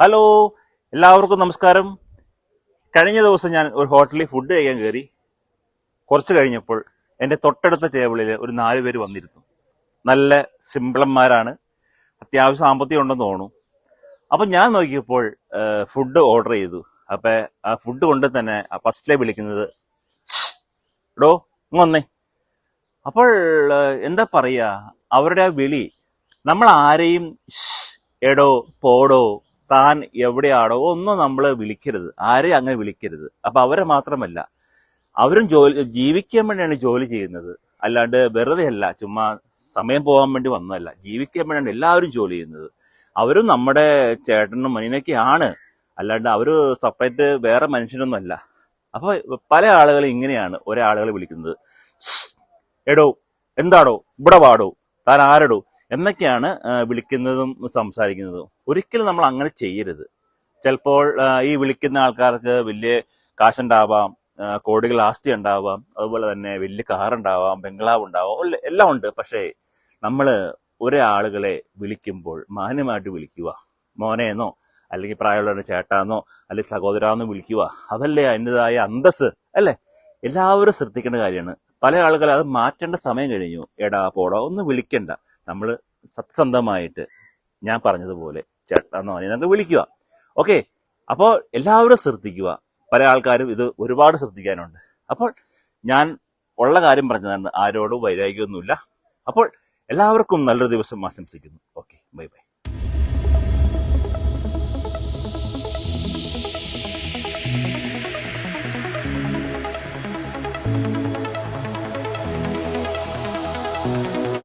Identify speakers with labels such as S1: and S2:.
S1: Hello എല്ലാവർക്കും നമസ്കാരം. കഴിഞ്ഞ ദിവസം ഞാൻ ഒരു ഹോട്ടലിൽ ഫുഡ് കഴിക്കാൻ കയറി. കുറച്ച് കഴിഞ്ഞപ്പോൾ എന്റെ തൊട്ടടുത്ത ടേബിളിൽ ഒരു നാല് പേര് വന്നിരുന്നു. നല്ല സിംപിളന്മാരാണ് അത്യാവശ്യം സാമ്പത്തികം ഉണ്ടെന്ന് തോന്നുന്നു. അപ്പം ഞാൻ നോക്കിയപ്പോൾ ഫുഡ് ഓർഡർ ചെയ്തു. അപ്പം ആ ഫുഡ് കൊണ്ട് തന്നെ ഫസ്റ്റിലെ വിളിക്കുന്നത് എടോ ഇങ്ങ് വന്നേ. അപ്പോൾ എന്താ പറയുക അവരുടെ ആ വിളി നമ്മൾ ആരെയും എടോ പോടോ താൻ എവിടെയാണോ ഒന്നും നമ്മൾ വിളിക്കരുത്. ആരെയും അങ്ങനെ വിളിക്കരുത്. അപ്പൊ അവരെ മാത്രമല്ല അവരും ജോലി ജീവിക്കാൻ വേണ്ടിയാണ് ജോലി ചെയ്യുന്നത്. അല്ലാണ്ട് വെറുതെ അല്ല ചുമ്മാ സമയം പോകാൻ വേണ്ടി വന്നതല്ല. ജീവിക്കാൻ വേണ്ടിയാണ് എല്ലാവരും ജോലി ചെയ്യുന്നത്. അവരും നമ്മുടെ ചേട്ടനും മനിയനൊക്കെയാണ് അല്ലാണ്ട് അവർ സെപ്പറേറ്റ് വേറെ മനുഷ്യനൊന്നും അല്ല അപ്പൊ പല ആളുകളും ഇങ്ങനെയാണ് ഒരാളുകളെ വിളിക്കുന്നത്. എടോ എന്താടോ ഇവിടെ വാടോ താൻ ആരടോ? എന്നൊക്കെയാണ് വിളിക്കുന്നതും സംസാരിക്കുന്നതും. ഒരിക്കലും നമ്മൾ അങ്ങനെ ചെയ്യരുത്. ചിലപ്പോൾ ഈ വിളിക്കുന്ന ആൾക്കാർക്ക് വലിയ കാശുണ്ടാവാം കോടികൾ ആസ്തി ഉണ്ടാവാം അതുപോലെ തന്നെ വലിയ കാറുണ്ടാവാം ബംഗ്ലാവ് ഉണ്ടാവാം എല്ലാം ഉണ്ട്. പക്ഷേ നമ്മൾ ഒരേ ആളുകളെ വിളിക്കുമ്പോൾ മാന്യമായിട്ട് വിളിക്കുക. മോനെന്നോ അല്ലെങ്കിൽ പ്രായമുള്ള ചേട്ടാന്നോ അല്ലെങ്കിൽ സഹോദരാന്നോ വിളിക്കുക അതല്ലേ അതിന്റെതായ അന്തസ് അല്ലേ? എല്ലാവരും ശ്രദ്ധിക്കേണ്ട കാര്യമാണ്. പല ആളുകൾ അത് മാറ്റേണ്ട സമയം കഴിഞ്ഞു. എടാ പോടാ ഒന്ന് വിളിക്കണ്ട. നമ്മൾ സത്യസന്ധമായിട്ട് ഞാൻ പറഞ്ഞതുപോലെ ചേട്ടാന്നോ എന്നൊക്കെ വിളിക്കുക. ഓക്കെ അപ്പോൾ എല്ലാവരും ശ്രദ്ധിക്കുക. പല ആൾക്കാരും ഇത് ഒരുപാട് ശ്രദ്ധിക്കാനുണ്ട്. അപ്പോൾ ഞാൻ ഉള്ള കാര്യം പറഞ്ഞതാണ്. ആരോടും വൈരാഗ്യമൊന്നുമില്ല. അപ്പോൾ എല്ലാവർക്കും നല്ലൊരു ദിവസം ആശംസിക്കുന്നു. Okay bye bye